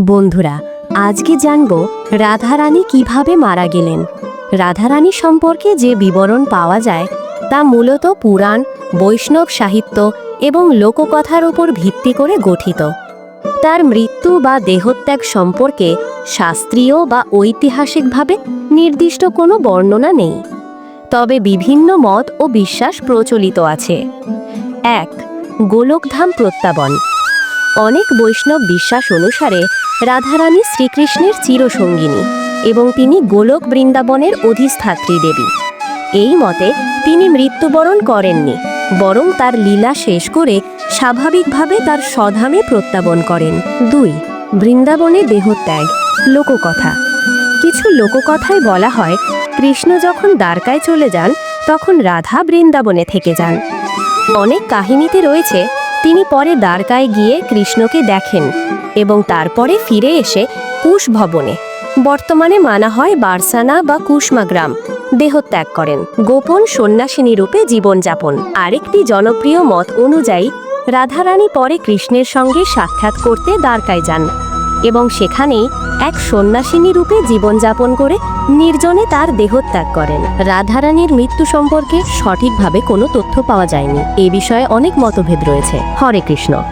বন্ধুরা, আজকে জানব রাধারানী কীভাবে মারা গেলেন। রাধারানী সম্পর্কে যে বিবরণ পাওয়া যায় তা মূলত পুরাণ, বৈষ্ণব সাহিত্য এবং লোককথার উপর ভিত্তি করে গঠিত। তার মৃত্যু বা দেহত্যাগ সম্পর্কে শাস্ত্রীয় বা ঐতিহাসিকভাবে নির্দিষ্ট কোনো বর্ণনা নেই। তবে বিভিন্ন মত ও বিশ্বাস প্রচলিত আছে। এক, গোলকধাম প্রত্যাবন। অনেক বৈষ্ণব বিশ্বাস অনুসারে রাধারানী শ্রীকৃষ্ণের চিরসঙ্গিনী এবং তিনি গোলক বৃন্দাবনের অধিষ্ঠাত্রী দেবী। এই মতে তিনি মৃত্যুবরণ করেননি, বরং তার লীলা শেষ করে স্বাভাবিকভাবে তার স্বধামে প্রত্যাবন করেন। দুই, বৃন্দাবনে দেহত্যাগ, লোককথা। কিছু লোককথায় বলা হয়, কৃষ্ণ যখন দ্বারকায় চলে যান, তখন রাধা বৃন্দাবনে থেকে যান। অনেক কাহিনীতে রয়েছে তিনি পরে দ্বারকায় গিয়ে কৃষ্ণকে দেখেন এবং তারপরে ফিরে এসে কুশ ভবনে, বর্তমানে মানা হয় বার্সানা বা কুশমা গ্রাম, দেহত্যাগ করেন। গোপন সন্ন্যাসিনী রূপে জীবনযাপন। আরেকটি জনপ্রিয় মত অনুযায়ী, রাধারানী পরে কৃষ্ণের সঙ্গে সাক্ষাৎ করতে দ্বারকায় যান। এবং সেখানেই এক সন্ন্যাসিনী রূপে জীবনযাপন করে নির্জনে তার দেহত্যাগ করেন। রাধারানীর মৃত্যু সম্পর্কে সঠিকভাবে কোনো তথ্য পাওয়া যায়নি। এ বিষয়ে অনেক মতভেদ রয়েছে। হরে কৃষ্ণ।